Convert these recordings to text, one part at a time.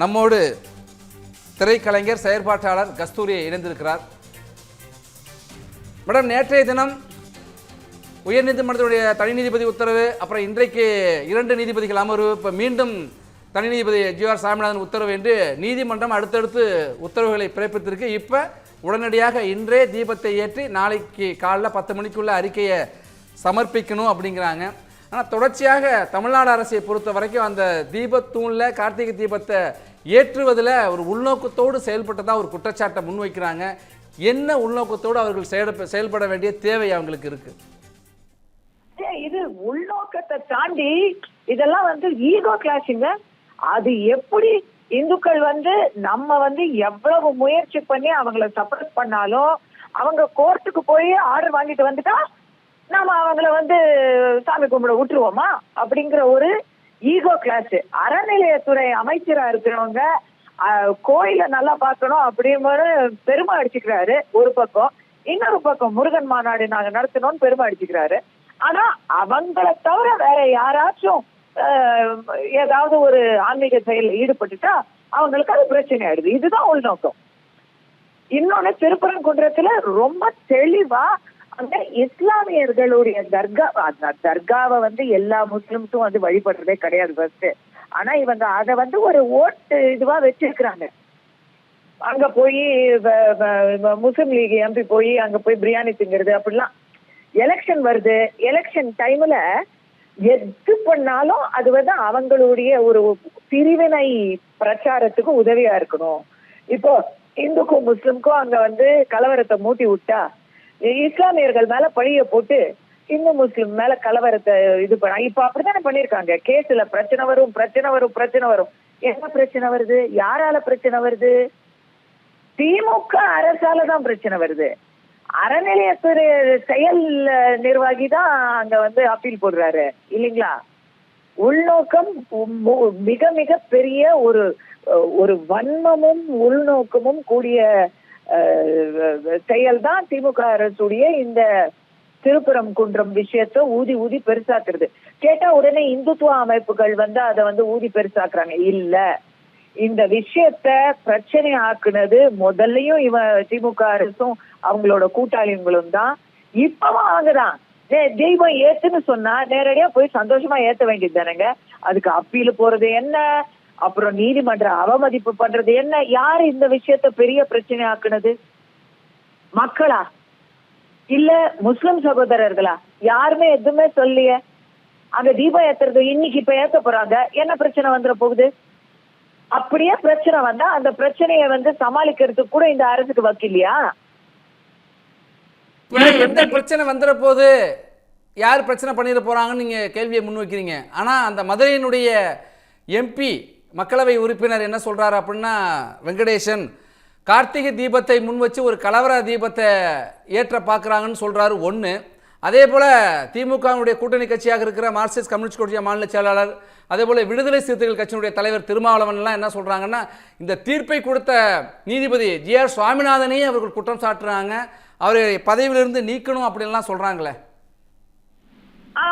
நம்மோடு திரைக்கலைஞர் செயற்பாட்டாளர் கஸ்தூரியை இணைந்திருக்கிறார். மேடம் நேற்றைய தினம் உயர்நீதிமன்றத்துடைய தனி நீதிபதி உத்தரவு அப்புறம் இன்றைக்கு இரண்டு நீதிபதிகள் அமர்வு இப்போ மீண்டும் தனி நீதிபதி ஜி ஆர் சாமிநாதன் உத்தரவு என்று நீதிமன்றம் அடுத்தடுத்து உத்தரவுகளை பிறப்பித்திருக்கு. இப்போ உடனடியாக இன்றே தீபத்தை ஏற்றி நாளைக்கு காலைல பத்து மணிக்குள்ள அறிக்கையை சமர்ப்பிக்கணும் அப்படிங்கிறாங்க. ஆனால் தொடர்ச்சியாக தமிழ்நாடு அரசை பொறுத்த வரைக்கும் அந்த தீபத்தூணில் கார்த்திகை தீபத்தை ஏற்றுவதில் ஒரு உள்நோக்கத்தோடு செயல்பட்டதாக ஒரு குற்றச்சாட்டை முன்வைக்கிறாங்க. என்ன உள்நோக்கத்தோடு அவர்கள் செயல் செயல்பட வேண்டிய தேவை அவங்களுக்கு இருக்குது இது உள்நோக்கத்தை தாண்டி இதெல்லாம் வந்து ஈகோ கிளாஷிங்க அது எப்படி இந்துக்கள் வந்து நம்ம வந்து எவ்வளவு முயற்சி பண்ணி அவங்கள சப்போர்ட் பண்ணாலும் அவங்க கோர்ட்டுக்கு போய் ஆர்டர் வாங்கிட்டு வந்துட்டா நாம அவங்கள வந்து சாமி கும்பிட விட்டுருவோமா? அப்படிங்கிற ஒரு ஈகோ கிளாஸ் அறநிலையத்துறை அமைச்சரா இருக்கிறவங்க கோயில கோயிலை நல்லா பார்க்கணும் அப்படின்னு பெருமை அடிச்சுக்கிறாரு ஒரு பக்கம். இன்னொரு பக்கம் முருகன் மாநாடு நாங்க நடத்தணும்னு பெருமை அடிச்சுக்கிறாரு. ஆனா அவங்கள தவிர வேற யாராச்சும் ஏதாவது ஒரு ஆன்மீக செயலில் ஈடுபட்டுட்டா அவங்களுக்கு அது பிரச்சனை ஆயிடுது இதுதான் உள்நோக்கம் இன்னொன்னு திருப்பரங்குன்றத்துல ரொம்ப தெளிவா அந்த இஸ்லாமியர்களுடைய தர்கா தர்காவை வந்து எல்லா முஸ்லிம்ஸும் வந்து வழிபடுறதே கிடையாது ஃபர்ஸ்ட் ஆனா இவங்க அத வந்து ஒரு ஓட்டு இதுவா வச்சிருக்கிறாங்க. அங்க போய் முஸ்லிம் லீக் எம்பி போய் அங்க போய் பிரியாணி திங்கிறது அப்படிலாம். எலெக்ஷன் வருது. எலெக்ஷன் டைம்ல எது பண்ணாலும் அது வந்து அவங்களுடைய ஒரு பிரிவினை பிரச்சாரத்துக்கு உதவியா இருக்கணும். இப்போ இந்துக்கும் முஸ்லிம்க்கும் அங்க வந்து கலவரத்தை மூட்டி விட்டா இஸ்லாமியர்கள் மேல பழிய போட்டு இந்து முஸ்லிம் மேல கலவரத்தை இது பண்ண இப்ப அப்படித்தானே பண்ணிருக்காங்க. கேஸ்ல பிரச்சனை வரும் பிரச்சனை வரும் பிரச்சனை வரும். என்ன பிரச்சனை வருது? யாரால பிரச்சனை வருது? திமுக அரசால தான் பிரச்சனை வருது. அறநிலையத்துறை செயல் நிர்வாகி தான் அங்க வந்து அப்பீல் போடுறாரு. இல்லைங்களா? உள்நோக்கம் மு- மிக மிக பெரிய ஒரு ஒரு வன்மமும் உள்நோக்கமும் கூடிய செயல் தான் திமுக அரசுடைய இந்த திருப்புறம் குன்றம் விஷயத்த ஊதி ஊதி பெருசாக்குறது. கேட்டா உடனே இந்துத்துவ அமைப்புகள் வந்து அதை வந்து ஊதி பெருசாக்குறாங்க. இல்ல. இந்த விஷயத்த பிரச்சனை ஆக்குனது முதல்லயும் இவ திமுக அரசும் அவங்களோட கூட்டாளிங்களும் தான். இப்பவும் அவங்கதான். தெய்வம் ஏத்துன்னு சொன்னா நேரடியா போய் சந்தோஷமா ஏத்த வேண்டியது தானேங்க. அதுக்கு அப்பீல் போறது என்ன? அப்புறம் நீதிமன்ற அவமதிப்பு பண்றது என்ன? யாரு இந்த விஷயத்த பெரிய பிரச்சனை ஆக்குனது மக்களா? இல்ல முஸ்லிம் சகோதரர்களா? யாருமே எதுவுமே சொல்லிய அங்க தீபம் ஏத்துறது இன்னைக்கு இப்ப ஏத்த போறாங்க. என்ன பிரச்சனை வந்துட போகுது? அப்படியே பிரச்சனை வந்தா அந்த பிரச்சனைய வந்து சமாளிக்கிறதுக்கு கூட இந்த அரசுக்கு வக்கில்லையா? எந்த பிரச்சனை வந்துட போது யார் பிரச்சனை பண்ணிட போறாங்கன்னு நீங்க கேள்வியை முன் வைக்கிறீங்க ஆனா அந்த மதுரையினுடைய எம்பி மக்களவை உறுப்பினர் என்ன சொல்றாரு அப்படின்னா வெங்கடேசன் கார்த்திகை தீபத்தை முன் வச்சு ஒரு கலவர தீபத்தை ஏற்ற பார்க்குறாங்கன்னு சொல்றாரு ஒன்று அதே போல் திமுகவினுடைய கூட்டணி கட்சியாக இருக்கிற மார்க்சிஸ்ட் கம்யூனிஸ்ட் கட்சிய மாநில செயலாளர் அதே போல் விடுதலை சிறுத்தைகள் கட்சியினுடைய தலைவர் திருமாவளவன்லாம் என்ன சொல்கிறாங்கன்னா இந்த தீர்ப்பை கொடுத்த நீதிபதி ஜி ஆர் சுவாமிநாதனையே அவர்கள் குற்றம் சாட்டுறாங்க. அவரை பதவியிலிருந்து நீக்கணும் அப்படின்லாம் சொல்கிறாங்களே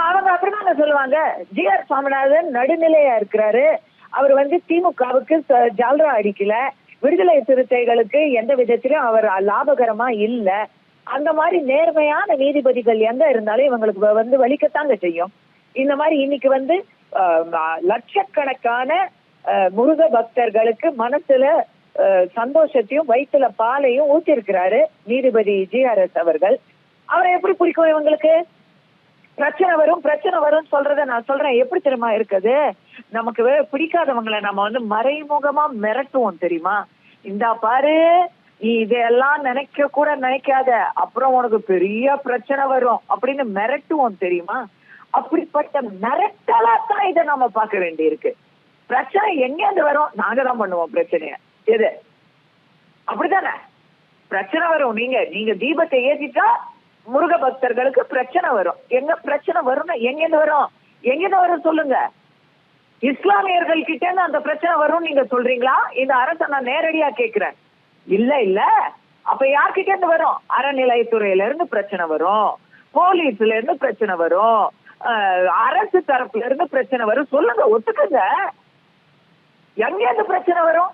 அவங்க அப்படிதாங்க சொல்லுவாங்க. ஜி ஆர் சுவாமிநாதன் நடுநிலையா இருக்கிறாரு. அவர் வந்து திமுகவுக்கு ச- ஜால்ரா அடிக்கல. விடுதலை சிறுத்தைகளுக்கு எந்த விதத்திலும் அவர் லாபகரமா இல்ல. அந்த மாதிரி நேர்மையான நீதிபதிகள் எங்க இருந்தாலும் இவங்களுக்கு வ- வந்து வலிக்கத்தாங்க செய்யும். இந்த மாதிரி இன்னைக்கு வந்து லட்சக்கணக்கான முருக பக்தர்களுக்கு மனசுல சந்தோஷத்தையும் வயிற்றுல பாலையும் ஊத்திருக்கிறாரு நீதிபதி ஜி ஆர் எஸ் அவர்கள். அவரை எப்படி பிடிக்கும் இவங்களுக்கு? பிரச்சனை வரும் பிரச்சனை வரும்னு சொல்றத நான் சொல்றேன். எப்படி தெரியுமா இருக்குது? நமக்கு பிடிக்காதவங்களை நம்ம வந்து மறைமுகமா மிரட்டுவோம் தெரியுமா? இந்தா பாரு நீ இதெல்லாம் நினைக்க கூட நினைக்காத. அப்புறம் உனக்கு பெரிய பிரச்சனை வரும் அப்படின்னு மிரட்டுவோம் தெரியுமா? அப்படிப்பட்ட மிரட்டலா தான் இதை நம்ம பார்க்க வேண்டியிருக்கு. பிரச்சனை எங்கேருந்து வரும்? நாங்க தான் பண்ணுவோம் பிரச்சனைய. எது? அப்படிதானே பிரச்சனை வரும். நீங்க நீங்க தீபத்தை ஏத்திட்டா முருக பக்தர்களுக்கு பிரச்சனை வரும். எங்க பிரச்சனை வரும்னா எங்கிருந்து வரும்? எங்கிருந்து வரும் சொல்லுங்க. இஸ்லாமியர்கள் கிட்ட இருந்து அந்த பிரச்சனை வரும் நீங்க சொல்றீங்களா? இந்த அரசை நான் நேரடியா கேக்குறேன் இல்ல இல்ல. அப்ப யார்கிட்ட இருந்து வரும்? அறநிலையத்துறையில இருந்து பிரச்சனை வரும். போலீஸ்ல இருந்து பிரச்சனை வரும். அரசு தரப்புல இருந்து பிரச்சனை வரும். சொல்லுங்க ஒத்துக்குங்க. எங்கேருந்து பிரச்சனை வரும்?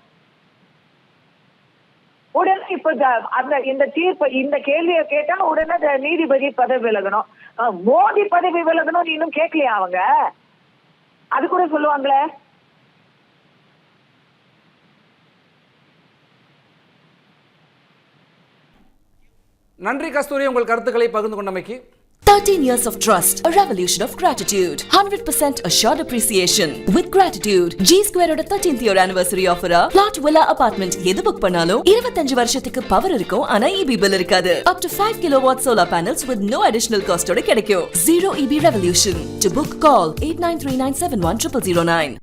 உடனே இப்ப அந்த இந்த தீர்ப்பு இந்த கேள்வியை கேட்டா உடனே இந்த நீதிபதி பதவி விலகணும். மோடி பதவி விலகணும்னு இன்னும் கேட்கலையா அவங்க? அது கூட சொல்லுவாங்களே? நன்றி கஸ்தூரி உங்கள் கருத்துக்களை பகிர்ந்து கொண்டமைக்கு. 13 years of trust, a revolution of gratitude, 100% assured appreciation. With gratitude, G Square ஓட 13th year anniversary offer plot villa apartment எது புக் பண்ணாலும் 25 வருஷத்துக்கு பவர் இருக்கும் ஆனா EB bill இருக்காது. Up to 5 kilowatt solar panels with no additional cost ஓட கிடைக்கும். Zero EB revolution. To book, call 8939710009.